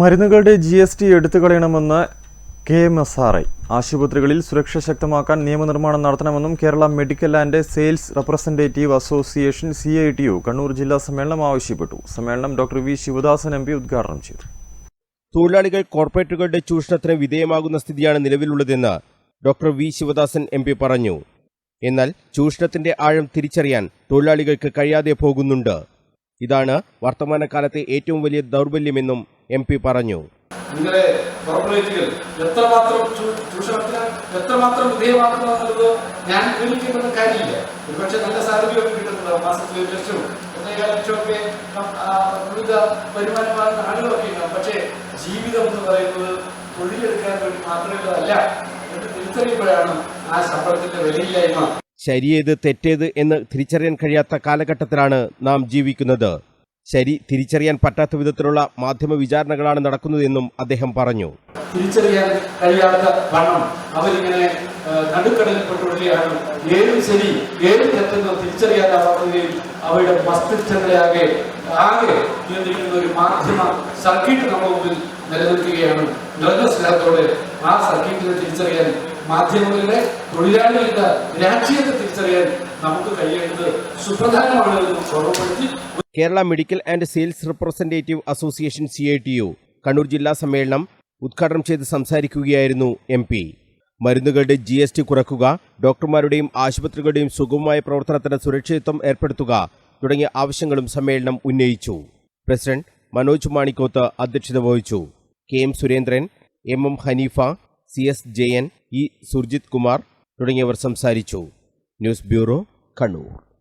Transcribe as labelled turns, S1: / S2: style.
S1: മരുന്നുകളുടെ G S T എടുത്തു കളയണമെന്ന് K M S R I. ആശുപത്രികളിൽ സുരക്ഷ ശക്തമാക്കാൻ നിയമനിർമ്മാണം നടത്തണമെന്നും Kerala medical and sales representative association C I T U Kannur ജില്ലാ സമ്മേളനം ആവശ്യപ്പെട്ടു. സമ്മേളനം doctor V Sivadasan M P ഉദ്ഘാടനം ചെയ്തു.
S2: തൊഴിലാളികൾ കോർപ്പറേറ്റുകളുടെ ചൂഷണത്തിന് വിധേയമാകുന്ന സ്ഥിതിയാണ് നിലവിലുള്ളതെന്ന് doctor V Sivadasan M P പറഞ്ഞു. എന്നാൽ ചൂഷണത്തിന്റെ ആഴം തിരിച്ചറിയാൻ തൊഴിലാളികൾക്ക് കഴിയാതെ പോകുന്നുണ്ട്. ഇതാണ് വർത്തമാനകാലത്തെ ഏറ്റവും വലിയ ദൗർബല്യമെന്നും എം പി പറഞ്ഞു.
S3: നിങ്ങളെ കോർപ്പറേറ്റുകൾ എത്രമാത്രം ചൂ- ചൂഷണത്തിന് എത്രമാത്രം വിധേയമാക്കുന്നു എന്നുള്ളത് ഞാൻ വിവരിക്കേണ്ട കാര്യമില്ല. ഒരുപക്ഷെ നല്ല സാലറി കിട്ടുന്നുണ്ടാവും. മാസത്തിൽ ഒരു ലക്ഷവും ഒന്നേകാല ലക്ഷമൊക്കെ കം- ആ, വിവിധ വരുമാനമാകുന്ന ആളുകളൊക്കെ ഉണ്ടാവും. പക്ഷേ ജീവിതം എന്ന് പറയുന്നത് തൊഴിലെടുക്കാൻ വേണ്ടി മാത്രമുള്ളതല്ല എന്ന് തിരിച്ചറിയുമ്പോഴാണ് ആ ശമ്പളത്തിന്റെ വിലയില്ലായ്മ.
S2: ശരിയേത് തെറ്റേത് എന്ന് തിരിച്ചറിയാൻ കഴിയാത്ത കാലഘട്ടത്തിലാണ് നാം ജീവിക്കുന്നത്. ശരി തിരിച്ചറിയാൻ പറ്റാത്ത വിധത്തിലുള്ള മാധ്യമ വിചാരണകളാണ് നടക്കുന്നതെന്നും അദ്ദേഹം പറഞ്ഞു.
S3: തിരിച്ചറിയാൻ കഴിയാത്ത വണ്ണം അവരിങ്ങനെ നടുക്കടലിൽ പെട്ടുകൊടുക്കുകയാണ് ഏത് ശരി ഏത് തെറ്റെന്ന് തിരിച്ചറിയാനാവാത്തതിൽ അവരുടെ മസ്തിഷ്കങ്ങളെ ആകെ നിയന്ത്രിക്കുന്ന ഒരു മാധ്യമ സർക്കിട്ട് നമ്മുടെ മുമ്പിൽ നിലനിൽക്കുകയാണ്. നിറഞ്ഞ സ്നേഹത്തോടെ ആ സർക്കിട്ടിനെ തിരിച്ചറിയാൻ മാധ്യമങ്ങളുടെ തൊഴിലാളികളുടെ രാജ്യത്തെ തിരിച്ചറിയാൻ നമുക്ക് കഴിയേണ്ടത് സുപ്രധാനമാണ് ഓർമ്മപ്പെടുത്തി
S2: Kerala medical and sales representative association C I T U Kannur ജില്ലാ സമ്മേളനം ഉദ്ഘാടനം ചെയ്ത് സംസാരിക്കുകയായിരുന്നു എം പി. മരുന്നുകളുടെ ജി എസ് ടി കുറക്കുക ഡോക്ടർമാരുടെയും ആശുപത്രികളുടെയും സുഗമമായ പ്രവർത്തനത്തിന് സുരക്ഷിതത്വം ഏർപ്പെടുത്തുക തുടങ്ങിയ ആവശ്യങ്ങളും സമ്മേളനം ഉന്നയിച്ചു. പ്രസിഡന്റ് മനോജ് മാണിക്കോത്ത് അധ്യക്ഷത വഹിച്ചു. K M Surendran M M Haneefa C S Jayan E Surjith Kumar തുടങ്ങിയവർ സംസാരിച്ചു. News bureau Kannur.